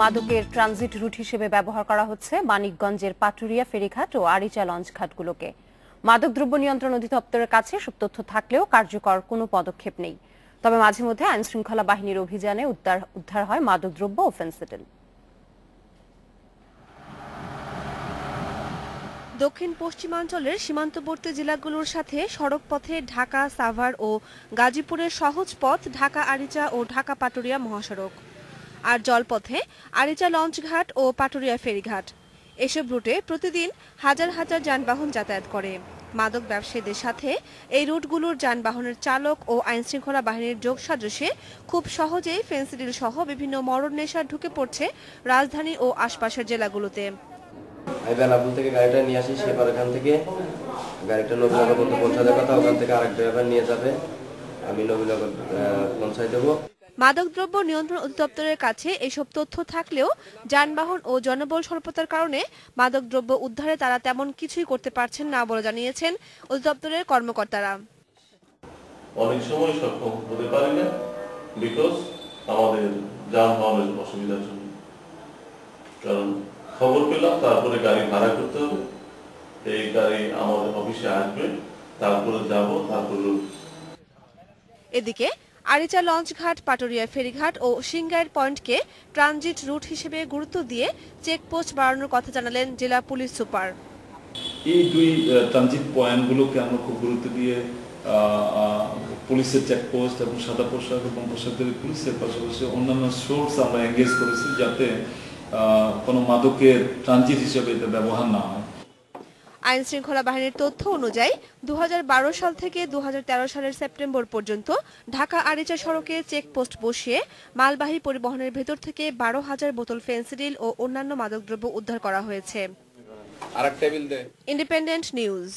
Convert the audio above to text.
মাদকের transit route হিসেবে ব্যবহার করা হচ্ছে মানিকগঞ্জের পাটুরিয়া, ফেরিঘাট ও আরিচা লঞ্চ ঘাটগুলোকে। মাদকদ্রব্য নিয়ন্ত্রণ অধিদপ্তরের কাছে সব তথ্য থাকলেও কার্যকর কোনো পদক্ষেপ নেই। তবে মাঝে মধ্যে আইন শৃঙ্খলা বাহিনীর অভিযানে উদ্ধার উদ্ধার হয় মাদকদ্রব্য ও ফেন্সিডিল দক্ষিণ পশ্চিমাঞ্চলের সীমান্তবর্তী জেলাগুলোর সাথে সড়ক পথে ঢাকা, সাভার ও গাজীপুরের সহজ পথ ঢাকা আরিচা ও ঢাকা পাটুরিয়া মহাসড়ক। আর জলপথে আরিচা লঞ্চঘাট ও পাটুরিয়া ফেরিঘাট। এসব রুটে প্রতিদিন হাজার হাজার যানবাহন যাতায়াত করে। মাদক ব্যবসায়ীদের সাথে এই রুটগুলোর যানবাহনের চালক ও আইনশৃঙ্খলা বাহিনীর যোগ সাজসে খুব সহজেই ফেন্সিডিল সহ বিভিন্ন মরণ নেশা ঢুকে পড়ছে রাজধানী ও আশপাশের জেলাগুলোতে। আমি থেকে গাড়িটা নিয়ে আসি সেবার থেকে। গাড়িটা নবীনগর পর্যন্ত পৌঁছাতে কথা, ওখান থেকে আরেক ড্রাইভার নিয়ে যাবে। আমি নবীনগর পৌঁছাই দেবো। মাদকদ্রব্য নিয়ন্ত্রণ অধিদপ্তরের কাছে এসব তথ্য থাকলেও যানবাহন ও জনবল স্বল্পতার কারণে মাদকদ্রব্য উদ্ধারে তারা তেমন কিছুই করতে পারছেন না বলে জানিয়েছেন অধিদপ্তরের কর্মকর্তারা। অনেক সময় সক্ষম হতে পারি না বিকজ আমাদের যানবাহনের অসুবিধার জন্য। কারণ খবর পেলাম তারপরে গাড়ি ভাড়া করতে হবে। এই গাড়ি আমাদের অফিসে আসবে তারপরে যাব তারপরে এদিকে আরিচা লঞ্চঘাট পাটুরিয়া ফেরিঘাট ও সিংগাইর পয়েন্টকে ট্রানজিট রুট হিসেবে গুরুত্ব দিয়ে চেকপোস্ট বাড়ানোর কথা জানালেন জেলা পুলিশ সুপার। এই দুই ট্রানজিট পয়েন্টগুলোকে আমরা খুব গুরুত্ব দিয়ে পুলিশের চেকপোস্ট এবং সাদা পোশাক এবং পোশাকদের পুলিশের পাশাপাশি অন্যান্য সোর্স আমরা এঙ্গেজ করেছি যাতে কোনো মাদকের ট্রানজিট হিসেবে এটা ব্যবহার না হয়। আইন শৃঙ্খলা বাহিনীর তথ্য অনুযায়ী দু হাজার বারো সাল থেকে দু হাজার তেরো সালের সেপ্টেম্বর পর্যন্ত ঢাকা আরিচা সড়কে চেকপোস্ট বসিয়ে মালবাহী পরিবহনের ভেতর থেকে বারো হাজার বোতল ফেন্সিডিল ও অন্যান্য মাদকদ্রব্য উদ্ধার করা হয়েছে। Independent News.